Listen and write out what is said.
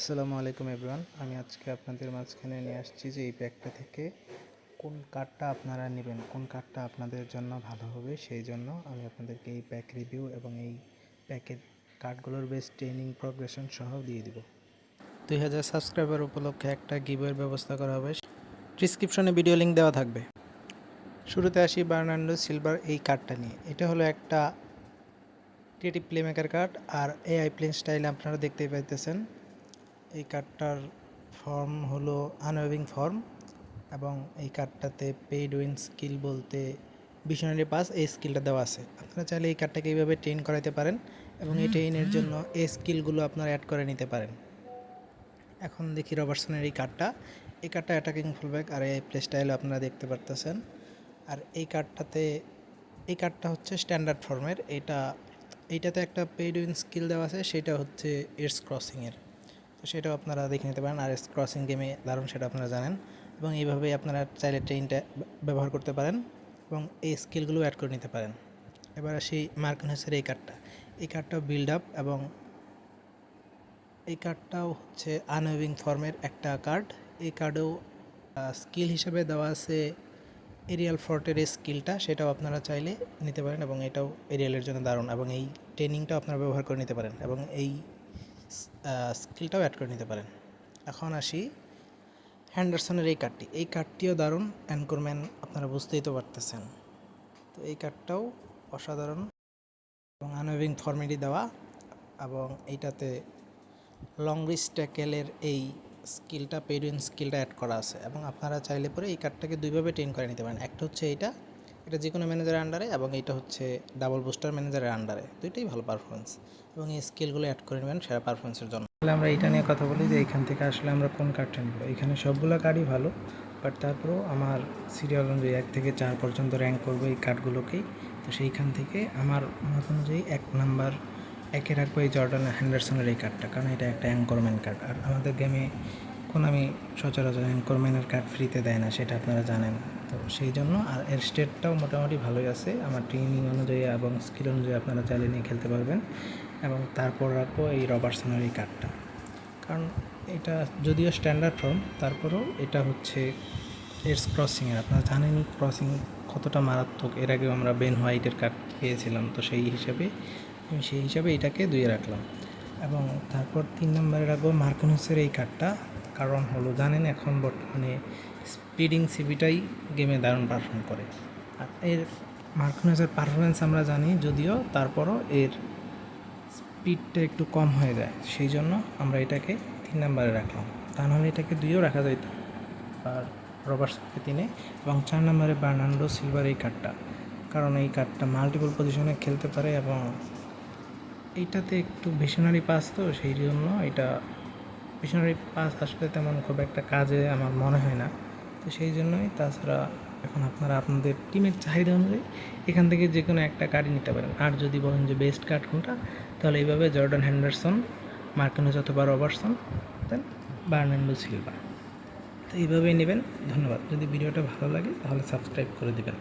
আসসালামু আলাইকুম এভরিওয়ান আমি আজকে আপনাদের মাঝখানে নিয়ে আসছি যে এই প্যাকটা থেকে কোন কার্ডটা আপনারা নেবেন, কোন কার্ডটা আপনাদের জন্য ভালো হবে, সেই জন্য আমি আপনাদেরকে এই প্যাক রিভিউ এবং এই প্যাকের কার্ডগুলোর বেশ ট্রেনিং প্রোগ্রেশন সহ দিয়ে দিব। দুই হাজার সাবস্ক্রাইবার উপলক্ষে একটা গিভের ব্যবস্থা করা হবে। ডিসক্রিপশনে ভিডিও লিঙ্ক দেওয়া থাকবে। শুরুতে আসি বার্নান্ডো সিলভার এই কার্ডটা নিয়ে। এটা হলো একটা ক্রিয়েটিভ প্লেমেকার কার্ড আর এআই প্লেন স্টাইল আপনারা দেখতেই পাইতেছেন। এই কার্ডটার ফর্ম হলো আনওয়েভিং ফর্ম এবং এই কার্ডটাতে পেইড উইন স্কিল বলতে বিশনারি পাস এই স্কিলটা দেওয়া আছে। আপনারা চাইলে এই কার্ডটাকে এইভাবে ট্রেন করাতে পারেন এবং এই ট্রেনের জন্য এই স্কিলগুলো আপনারা অ্যাড করে নিতে পারেন। এখন দেখি রবার্টসনের এই কার্ডটা। এই কার্ডটা অ্যাটাকিং ফুলব্যাক আর এই প্লে স্টাইলও আপনারা দেখতে পারতেছেন। আর এই কার্ডটাতে এই কার্ডটা হচ্ছে স্ট্যান্ডার্ড ফর্মের এটা এইটাতে একটা পেইড উইন স্কিল দেওয়া আছে সেটা হচ্ছে এডস ক্রসিংয়ের তো সেটাও আপনারা দেখে নিতে পারেন। আর এস ক্রসিং গেমে দারুণ সেটা আপনারা জানেন। এবং এইভাবেই আপনারা চাইলে ট্রেনটা ব্যবহার করতে পারেন এবং এই স্কিলগুলো অ্যাড করে নিতে পারেন। এবার আসি মার্কনেসের এই কার্ডটা এই কার্ডটাও বিল্ড আপ এবং এই কার্ডটাও হচ্ছে আনওয়েভিং ফর্মের একটা কার্ড এই কার্ডেও স্কিল হিসেবে দেওয়া আছে এরিয়াল ফর্টের এই স্কিলটা সেটাও আপনারা চাইলে নিতে পারেন এবং এটাও এরিয়ালের জন্য দারুণ। এবং এই ট্রেনিংটাও আপনারা ব্যবহার করে নিতে পারেন। এবং এই স্কিলটাও অ্যাড করে নিতে পারেন। এখন আসি হ্যান্ডারসনের এই কার্ডটি এই কার্ডটিও দারুণ অ্যানকোরম্যান আপনারা বুঝতেই তো পারতেছেন। তো এই কার্ডটাও অসাধারণ এবং আনওয়েভিং ফর্মেটই দেওয়া এবং এইটাতে লং রিচ ট্যাকেলের এই স্কিলটা পেডুইন স্কিলটা অ্যাড করা আছে এবং আপনারা চাইলে পরে এই কার্ডটাকে দুইভাবে ট্রেন করে নিতে পারেন। একটা হচ্ছে এইটা এটা যে কোনো ম্যানেজারের আন্ডারে এবং এটা হচ্ছে ডাবল বুস্টার ম্যানেজারের আন্ডারে দুইটাই ভালো পারফরমেন্স এবং এই স্কিলগুলো অ্যাড করে নেবেন সেরা পারফরমেন্সের জন্য। তাহলে আমরা এটা নিয়ে কথা বলি যে এখান থেকে আসলে আমরা কোন কার্ডটা নেব। এখানে সবগুলো কার্ডই ভালো বাট তারপরেও আমার সিরিয়াল অনুযায়ী এক থেকে চার পর্যন্ত র্যাঙ্ক করব এই কার্ডগুলোকেই তো সেইখান থেকে আমার মত অনুযায়ী এক নাম্বার একে রাখব এই জর্ডান হ্যান্ডারসনের এই কার্ডটা কারণ এটা একটা অ্যাঙ্করম্যান কার্ড আর আমাদের গেমে কোন আমি সচরাচর অ্যাঙ্করম্যানের কার্ড ফ্রিতে দেয় না, সেটা আপনারা জানেন। তো সেই জন্য আর এর স্টেটটাও মোটামুটি ভালোই আছে। আমার ট্রেনিং অনুযায়ী এবং স্কিল অনুযায়ী আপনারা চাইলে নিয়ে খেলতে পারবেন। এবং তারপর রাখব এই রবার্টসনের এই কার্ডটা কারণ এটা যদিও স্ট্যান্ডার্ড ফর্ম তারপরেও এটা হচ্ছে এডস ক্রসিংয়ের আপনারা জানেন ক্রসিং কতটা মারাত্মক। এর আগেও আমরা বেন হোয়াইটের কার্ড পেয়েছিলাম তো সেই হিসাবে, আমি সেই হিসাবে এটাকে দুয়ে রাখলাম। এবং তারপর তিন নম্বরে রাখব মার্কনুসের এই কার্ডটা কারণ হলো, জানেন এখন বর্তমানে স্পিডিং সিবিটাই গেমে দারুণ পারফর্ম করে। আর এর মার্কনুসের পারফরমেন্স আমরা জানি, যদিও তারপরও এর স্পিডটা একটু কম হয়ে যায়। সেই জন্য আমরা এটাকে তিন নম্বরে রাখলাম। তা নাহলে এটাকে দুইও রাখা যেত আর রবার্টসকে তিনে এবং চার নম্বরে বার্নান্ডো সিলভার এই কার্ডটা কারণ এই কার্ডটা মাল্টিপল পজিশনে খেলতে পারে এবং এইটাতে একটু ভিশনারি পাস তো, সেই জন্য এটা ভিশনারি পাস আসলে তেমন খুব একটা কাজে আমার মনে হয় না। তো সেই জন্যই তাছাড়া এখন আপনারা আপনাদের টিমের চাহিদা অনুযায়ী এখান থেকে যে কোনো একটা কার্ড নিতে পারেন। আর যদি বলেন যে বেস্ট কার্ড কোনটা, তাহলে এইভাবে জর্ডান হ্যান্ডারসন মার্কিনোজ অথবা রবার্টসন দেন বার্নান্ডো সিলভা তো এইভাবেই নেবেন। ধন্যবাদ। যদি ভিডিওটা ভালো লাগে, তাহলে সাবস্ক্রাইব করে দিবেন।